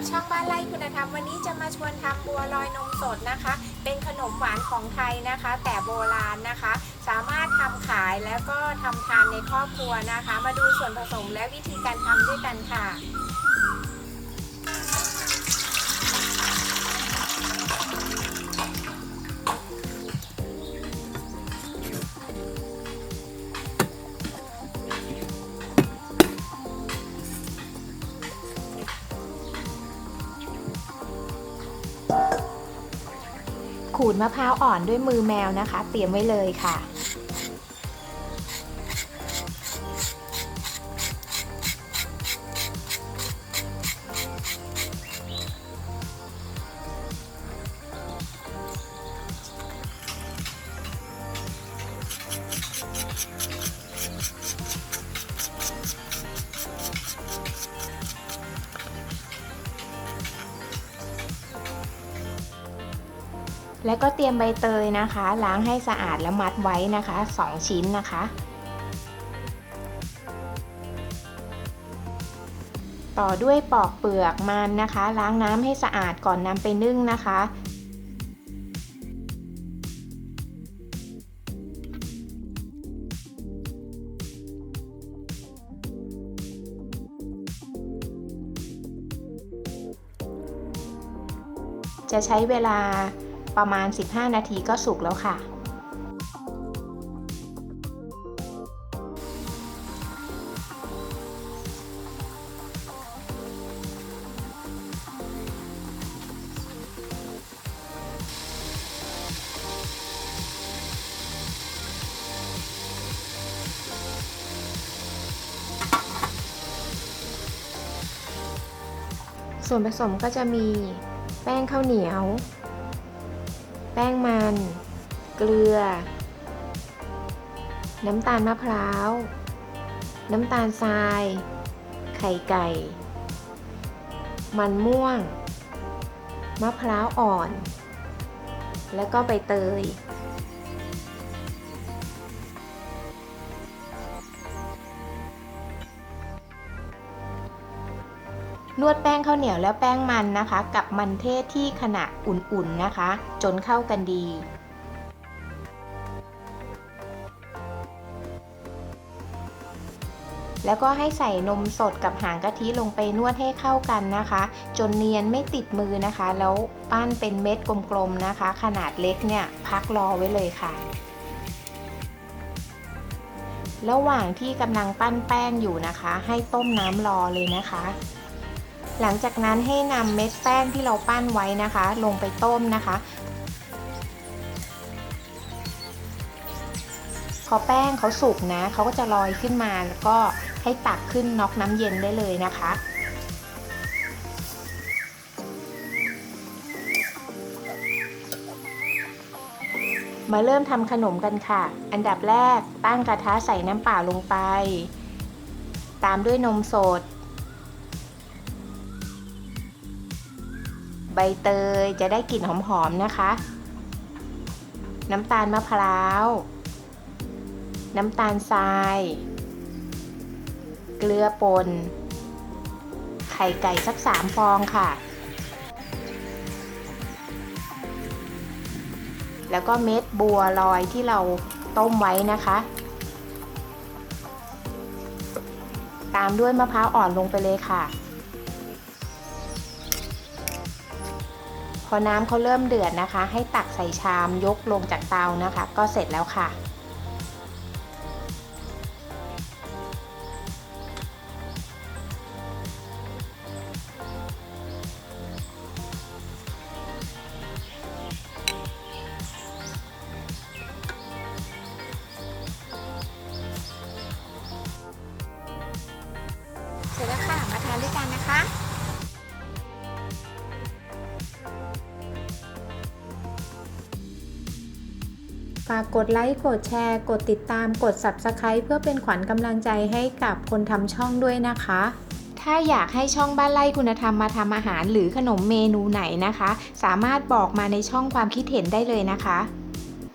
กับช่องบ้านไร่คุณธรรมวันนี้จะมาชวนทำบัวลอยนมสดนะคะ เป็นขนมหวานของไทยนะคะ แต่โบราณนะคะ สามารถทำขายแล้วก็ทำทานในครอบครัวนะคะ มาดูส่วนผสมและวิธีการทำด้วยกันค่ะ ขูดมะพร้าวอ่อนด้วยมือแมวนะคะ เตรียมไว้เลยค่ะ แล้วก็เตรียมใบเตยนะคะ ล้างให้สะอาดแล้วมัดไว้นะคะ 2 ชิ้นนะคะ ต่อด้วยปอกเปลือกมันนะคะ ล้างน้ำให้สะอาดก่อนนำไปนึ่งนะคะจะใช้เวลา ประมาณ 15 นาทีก็สุกแล้วค่ะ ส่วนผสมก็จะมีแป้งข้าวเหนียว ป้งมัน เกลือ น้ำตาลมะพร้าว น้ำตาลทราย ไข่ไก่ มันม่วง มะพร้าวอ่อน แล้วก็ใบเตย นวดแป้งข้าวเหนียวและแป้งมันนะคะ กับมันเทศที่ขณะอุ่นๆนะคะ จนเข้ากันดีแล้วก็ให้ใส่นมสดกับหางกะทิลงไปนวดให้เข้ากันนะคะ จนเนียนไม่ติดมือนะคะ แล้วปั้นเป็นเม็ดกลมๆนะคะ ขนาดเล็กเนี่ยพักรอไว้เลยค่ะ ระหว่างที่กำลังปั้นแป้งอยู่นะคะ ให้ต้มน้ำรอเลยนะคะ หลังจากนั้นให้นำเม็ดแป้งที่เราปั้นไว้นะคะ ลงไปต้มนะคะ พอแป้งเขาสุกนะเขาก็จะลอยขึ้นมาแล้วก็ให้ตักขึ้นน็อกน้ำเย็นได้เลยนะคะมาเริ่มทำขนมกันค่ะ อันดับแรกตั้งกระทะใส่น้ำเปล่าลงไป ตามด้วยนมสด บเตยจะได้กลิ่นหอมๆนะคะ น้ำตาลมะพร้าว น้ำตาลทราย เกลือป่น ไข่ไก่สักสามฟองค่ะ แล้วก็เม็ดบัวลอยที่เราต้มไว้นะคะ ตามด้วยมะพร้าวอ่อนลงไปเลยค่ะ พอน้ำเขาเริ่มเดือดนะคะ ให้ตักใส่ชามยกลงจากเตานะคะ ก็เสร็จแล้วค่ะ ฝากกดไลค์กดแชร์ กดติดตามกด Subscribe เพื่อเป็นขวัญกำลังใจให้กับคนทำช่องด้วยนะคะ ถ้าอยากให้ช่องบ้านไล่คุณธรรมมาทำอาหารหรือขนมเมนูไหนนะคะ สามารถบอกมาในช่องความคิดเห็นได้เลยนะคะ